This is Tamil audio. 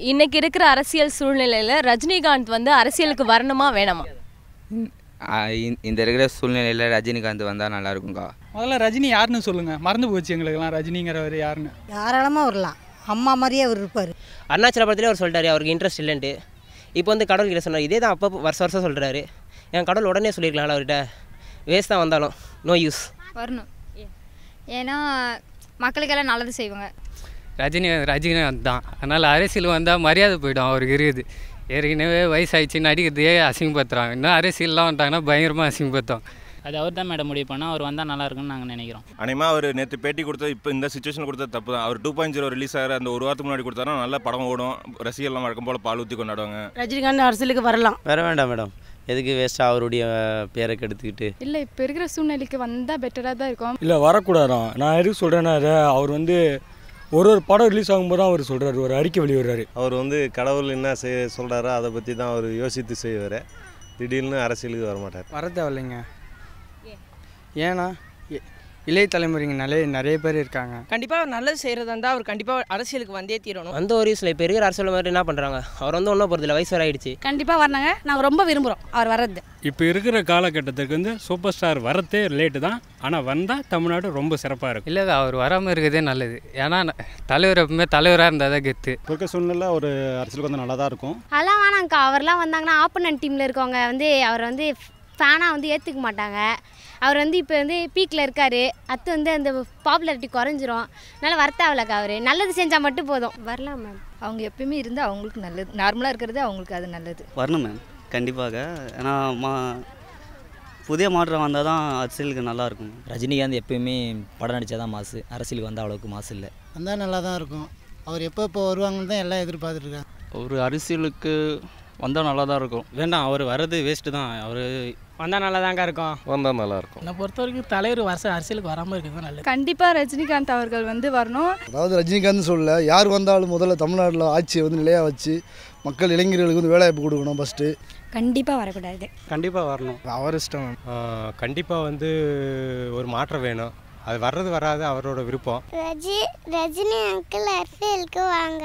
இன்னைக்கு இருக்கிற அரசியல் சூழ்நிலையில் ரஜினிகாந்த் வந்து அரசியலுக்கு வரணுமா வேணாமா? இந்த- இருக்கிற சூழ்நிலையில் ரஜினிகாந்த் வந்தால் நல்லா இருக்கும்க்கா முதல்ல ரஜினி யாருன்னு சொல்லுங்கள் மறந்து போச்சு எங்களுக்கெல்லாம் ரஜினிங்கிறவர் யாருன்னு. தாராளமாக வரலாம். அம்மா மாதிரியே அவர் இருப்பார். அருணாச்சல படத்துலேயே அவர் சொல்லிட்டாரு அவருக்கு இன்ட்ரெஸ்ட் இல்லைன்ட்டு. இப்போ வந்து கடவுள் கிட்ட சொன்னார் இதே தான் அப்போ வருஷம் வருஷம் சொல்கிறாரு என் கடவுள் உடனே சொல்லியிருக்கலாம்ல அவர்கிட்ட. வேஸ்ட் தான் வந்தாலும். நோ யூஸ் வரணும். ஏன்னா மக்களுக்கெல்லாம் நல்லது செய்வாங்க. ரஜினி ரஜினிகாந்த் தான் அதனால் அரசியல் வந்தால் மரியாதை போயிடும் அவருக்கு இருக்குது. ஏற்கனவே வயசாயிடுச்சு நடிக்கிறதையே அசிங்கப்படுத்துறாங்க. இன்னும் அரசியல்லாம் வந்துட்டாங்கன்னா பயங்கரமாக அசிங்கப்படுத்தும் அது அவர் தான் மேடம் முடிவு பண்ணால் அவர் வந்தால் நல்லா இருக்கும்னு நாங்கள் நினைக்கிறோம். அனிமா அவர் நேற்று பேட்டி கொடுத்தது இப்போ இந்த சுச்சுவேஷன் கொடுத்தது தப்பு தான். அவர் டூ பாயிண்ட் ஜீரோ ரிலீஸ் ஆகிற அந்த ஒரு வாரத்துக்கு முன்னாடி கொடுத்தாருன்னா நல்ல படம் ஓடும். ரசிகர்லாம் வழக்கம் போல் பால் ஊற்றி கொண்டாடுவாங்க. ரஜினிகாந்த் அரசியலுக்கு வரலாம். வர வேண்டாம் மேடம். எதுக்கு வேஸ்ட்டாக அவருடைய பேரை கெடுத்துக்கிட்டு? இல்லை இப்போ இருக்கிற சூழ்நிலைக்கு வந்தால் பெட்டராக தான் இருக்கும். இல்லை வரக்கூடாதான். நான் எதுக்கு சொல்கிறேன்னா அதை அவர் வந்து ஒரு ஒரு படம் ரிலீஸ் ஆகும்போது தான் அவர் சொல்கிறாரு ஒரு அறிக்கை வெளியிடுறாரு. அவர் வந்து கடவுள் என்ன செய்ய சொல்கிறாரோ அதை பற்றி தான் அவர் யோசித்து செய்வார். திடீர்னு அரசியலுக்கு வரமாட்டார். வர தேவையில்லைங்க. ஏன்னா இளைய தலைமுறைங்க நிறைய நிறைய பேர் இருக்காங்க. கண்டிப்பாக அவர் நல்லது செய்கிறதா இருந்தால் அவர் கண்டிப்பாக அரசியலுக்கு வந்தே தீரணும். அந்த ஒரு யூஸில் இப்போ இருக்கிற அரசியல் மாதிரி என்ன பண்ணுறாங்க அவர் வந்து ஒன்றும் போகிறதில்ல வயசு வர ஆயிடுச்சு. கண்டிப்பாக வரணுங்க. நாங்கள் ரொம்ப விரும்புகிறோம் அவர் வர்றது. இப்போ இருக்கிற காலகட்டத்துக்கு வந்து சூப்பர் ஸ்டார் வரத்தே லேட்டு தான். ஆனால் வந்தால் தமிழ்நாடு ரொம்ப சிறப்பாக இருக்கும். இல்லை அவர் வராமல் இருக்கிறதே நல்லது. ஏன்னா தலைவர் எப்பவுமே தலைவராக இருந்தால் தான் கெத்து. இருக்க சூழ்நிலை ஒரு அரசியலுக்கு வந்து நல்லா தான் இருக்கும். அதெல்லாம் வேணாங்க்கா அவர்லாம் வந்தாங்கன்னா ஆப்போனன்ட் டீமில் இருக்கவங்க வந்து அவர் வந்து ஃபேனாக வந்து ஏற்றுக்க மாட்டாங்க. அவர் வந்து இப்போ வந்து பீக்கில் இருக்கார். அடுத்து வந்து அந்த பாப்புலாரிட்டி குறைஞ்சிரும். அதனால் வரத்தாவில்லக்கா அவர். நல்லது செஞ்சால் மட்டும் போதும். வரலாம் மேம் அவங்க எப்பயுமே இருந்தால் அவங்களுக்கு நல்லது. நார்மலாக இருக்கிறது அவங்களுக்கு அது நல்லது. வரணும் மேம் கண்டிப்பாக. ஏன்னா மா புதிய மாற்றம் வந்தால் தான் அரசியலுக்கு நல்லாயிருக்கும் ரஜினிகாந்த் எப்பயுமே படம் நடித்தா தான் மாசு. அரசியலுக்கு வந்தால் அவ்வளோக்கு மாசு இல்லை. வந்தால் நல்லா தான் இருக்கும். அவர் எப்போ இப்போ வருவாங்கன்னு தான் எல்லாம் எதிர்பார்த்துருக்காங்க ஒரு அரசியலுக்கு வந்தால் நல்லா தான் இருக்கும். வேண்டாம் அவர் வர்றது வேஸ்ட்டு தான். அவர் வந்தால் நல்லா தாங்க இருக்கும். வந்தால் நல்லா இருக்கும் என்னை பொறுத்த வரைக்கும் தலைவர் வருஷம் அரசியலுக்கு வராமல் இருக்கிறது நல்லது. கண்டிப்பாக ரஜினிகாந்த் அவர்கள் வந்து வரணும். அதாவது ரஜினிகாந்த் சொல்ல யார் வந்தாலும் முதல்ல தமிழ்நாட்டில் ஆட்சியை வந்து நிலையாக வச்சு மக்கள் இளைஞர்களுக்கு வந்து வேலைவாய்ப்பு கொடுக்கணும் ஃபஸ்ட்டு கண்டிப்பாக வரக்கூடாது. கண்டிப்பாக வரணும். அவர் இஷ்டம் கண்டிப்பாக வந்து ஒரு மாற்றம் வேணும். அது வர்றது வராது அவரோட விருப்பம். ரஜி ரஜினி அங்கிள் அரசியலுக்கு வாங்க.